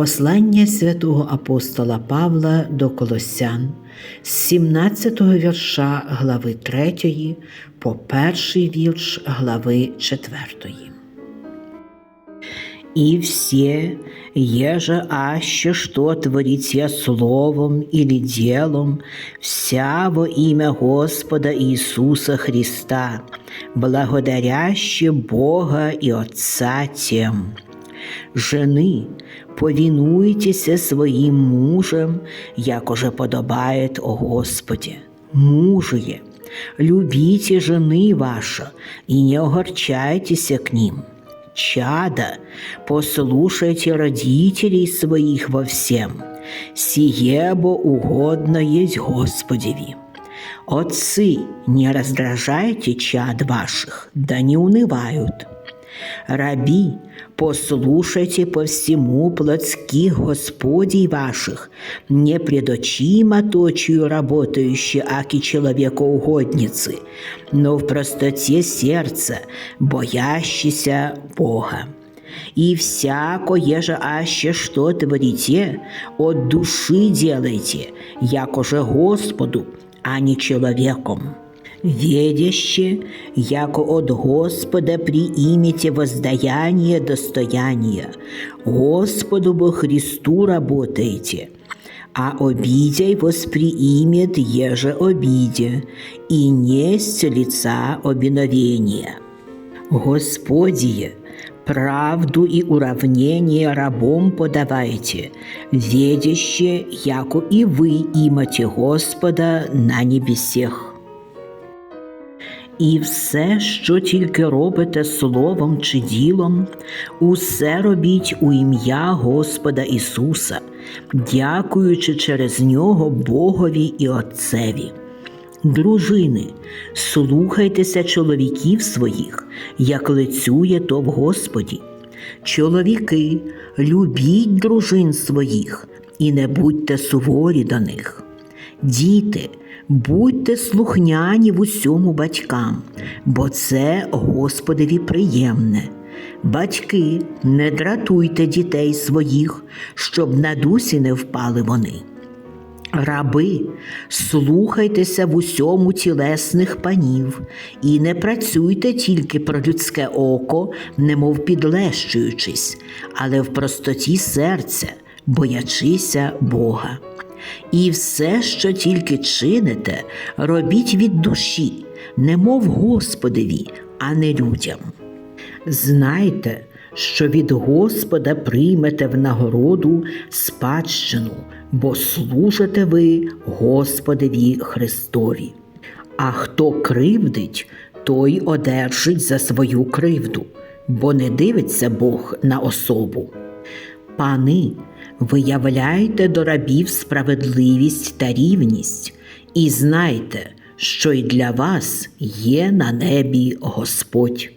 Послання святого апостола Павла до Колосян з 17 вірша глави 3 по перший вірш глави 4. И все, еже аще что творите словом или делом, вся во имя Господа Иисуса Христа, благодаряще Бога и Отца тем. Жени, повинуйтеся своїм мужам, як уже подобает о Господі. Мужие, любите жени ваша и не огорчайтеся к ним. Чада, послушайте родителей своих во всем, сие бо угодно есть Господеви. Отцы, не раздражайте чад ваших, да не унывают. Раби, послушайте по всему плотских Господей ваших, не пред очима точию работающие, аки человекоугодницы, но в простоте сердца, боящийся Бога. И всякое же аще что творите, от души делайте, якоже Господу, а не человеком ведяще, яко от Господа приимете воздаяние достояние. Господу бы Христу работаете, а обидяй восприимет еже обиде, и несть лица обиновения. Господие, правду и уравнение рабом подавайте, ведяще, яко и вы имате Господа на небесех. І все, що тільки робите словом чи ділом, усе робіть у ім'я Господа Ісуса, дякуючи через нього Богові і Отцеві. Дружини, слухайтеся чоловіків своїх, як лицює то в Господі. Чоловіки, любіть дружин своїх і не будьте суворі до них. Діти, будьте слухняні в усьому батькам, бо це Господеві приємне. Батьки, не дратуйте дітей своїх, щоб на дусі не впали вони. Раби, слухайтеся в усьому тілесних панів, і не працюйте тільки про людське око, немов підлещуючись, але в простоті серця, боячися Бога. І все, що тільки чините, робіть від душі, немов Господеві, а не людям. Знайте, що від Господа приймете в нагороду спадщину, бо служите ви Господеві Христові. А хто кривдить, той одержить за свою кривду, бо не дивиться Бог на особу. Пани, виявляйте до рабів справедливість та рівність, і знайте, що й для вас є на небі Господь.